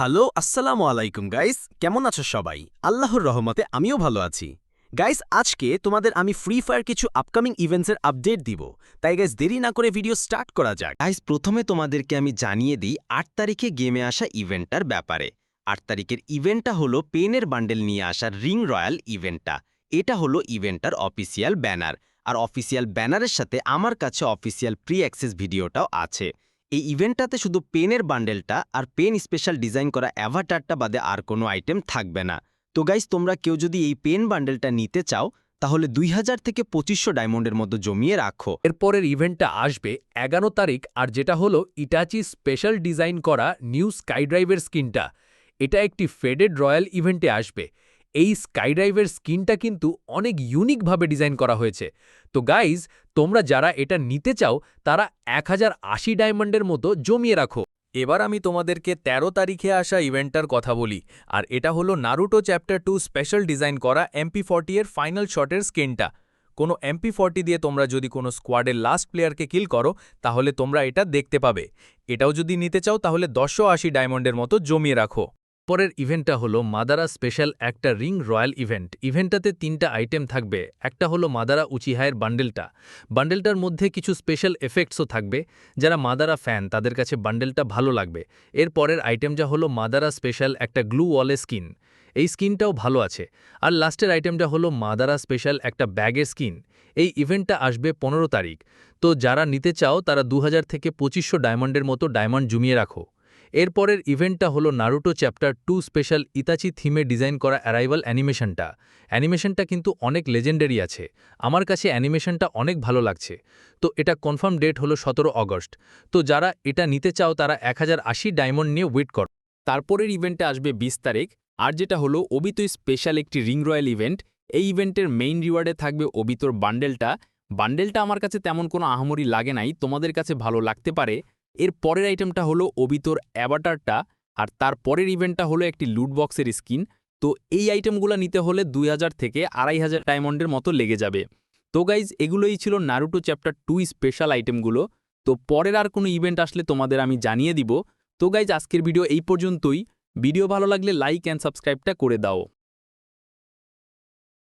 Hello, আসসালামু আলাইকুম, guys. কেমন আছো সবাই? আল্লাহর রহমতে আমিও ভালো আছি। গাইস, আজকে তোমাদের আমি ফ্রি ফায়ার কিছু আপকামিং ইভেন্টসের আপডেট দিব। তাই গাইস দেরি না করে ভিডিও স্টার্ট করা যাক। গাইস প্রথমে তোমাদেরকে আমি জানিয়ে দিই, আট তারিখে গেমে আসা ইভেন্টটার ব্যাপারে। আট তারিখের ইভেন্টটা হলো পেনের বান্ডেল নিয়ে আসা রিং রয়্যাল ইভেন্টটা এটা হলো ইভেন্টটার অফিসিয়াল ব্যানার আর অফিসিয়াল ব্যানারের সাথে আমার কাছে অফিসিয়াল প্রি অ্যাক্সেস ভিডিওটাও আছে। এই ইভেন্টটাতে শুধু পেনের বান্ডেলটা আর পেন স্পেশাল ডিজাইন করা অ্যাভাটারটা বাদে আর কোনো আইটেম থাকবে না। তো গাইজ তোমরা কেউ যদি এই পেন বান্ডেলটা নিতে চাও, তাহলে দুই হাজার থেকে পঁচিশশো ডায়মন্ডের মতো জমিয়ে রাখো। এরপরের ইভেন্টটা আসবে এগারো তারিখ আর যেটা হলো ইটাচি স্পেশাল ডিজাইন করা নিউ স্কাইড্রাইভের স্কিনটা এটা একটি ফেডেড রয়্যাল ইভেন্টে আসবে। এই স্কাইড্রাইভের স্কিনটা কিন্তু অনেক ইউনিকভাবে ডিজাইন করা হয়েছে। তো গাইজ, তোমরা যারা এটা নিতে চাও, তারা এক হাজার আশি ডায়মন্ডের মতো জমিয়ে রাখো। এবার আমি তোমাদেরকে ১৩ তারিখে আসা ইভেন্টটার কথা বলি, আর এটা হলো Naruto chapter two special design করা এমপি ফর্টি এর ফাইনাল শটের স্কিনটা। কোনো এমপি ফর্টি দিয়ে তোমরা যদি কোনো স্কোয়াডের লাস্ট প্লেয়ারকে কিল করো, তাহলে তোমরা এটা দেখতে পাবে। এটাও যদি নিতে চাও, তাহলে দশশো আশি ডায়মন্ডের মতো জমিয়ে রাখো। পরের ইভেন্টটা হলো মাদারা স্পেশাল একটা রিং রয়্যাল ইভেন্ট। ইভেন্টটাতে তিনটা আইটেম থাকবে। একটা হলো মাদারা উচিহায়ের বান্ডেলটা। বান্ডেলটার মধ্যে কিছু স্পেশাল এফেক্টসও থাকবে। যারা মাদারা ফ্যান, তাদের কাছে বান্ডেলটা ভালো লাগবে। এর পরের আইটেমটা হলো মাদারা স্পেশাল একটা গ্লু ওয়ালে স্কিন। এই স্কিনটাও ভালো আছে। আর লাস্টের আইটেমটা হলো মাদারা স্পেশাল একটা ব্যাগের স্কিন। এই ইভেন্টটা আসবে পনেরো তারিখ। তো যারা নিতে চাও, তারা দু হাজার থেকে পঁচিশশো ডায়মন্ডের মতো ডায়মন্ড জমিয়ে রাখো। এরপরের ইভেন্টটা হলো Naruto chapter two special Itachi থিমে design করা অ্যারাইভাল অ্যানিমেশনটা। অ্যানিমেশনটা কিন্তু অনেক লেজেন্ডারি আছে। আমার কাছে অ্যানিমেশনটা অনেক ভালো লাগছে। তো এটা কনফার্ম ডেট হলো সতেরো অগস্ট। তো যারা এটা নিতে চাও, তারা এক হাজার আশি ডায়মন্ড নিয়ে ওয়েট কর। তারপরের ইভেন্টে আসবে ২০ তারিখ। আর যেটা হলো ওবিতো স্পেশাল একটি রিং রয়্যাল ইভেন্ট। এই ইভেন্টের মেইন রিওয়ার্ডে থাকবে ওবিতোর বান্ডেলটা। বান্ডেলটা আমার কাছে তেমন কোনো আহামরি লাগে নাই। তোমাদের কাছে ভালো লাগতে পারে। এর পরের আইটেমটা হলো ওবিতোর অ্যাভাটারটা আর তার পরের ইভেন্টটা হলো একটি লুট বক্সের স্কিন তো এই আইটেমগুলো নিতে হলে দুই হাজার থেকে আড়াই হাজার ডায়মন্ডের মতো লেগে যাবে। তো গাইজ এগুলোই ছিল নারুটো চ্যাপ্টার টু স্পেশাল আইটেমগুলো তো পরের আর কোনো ইভেন্ট আসলে তোমাদের আমি জানিয়ে দিব। তো গাইজ আজকের ভিডিও এই পর্যন্তই। ভিডিও ভালো লাগলে লাইক অ্যান্ড সাবস্ক্রাইবটা করে দাও।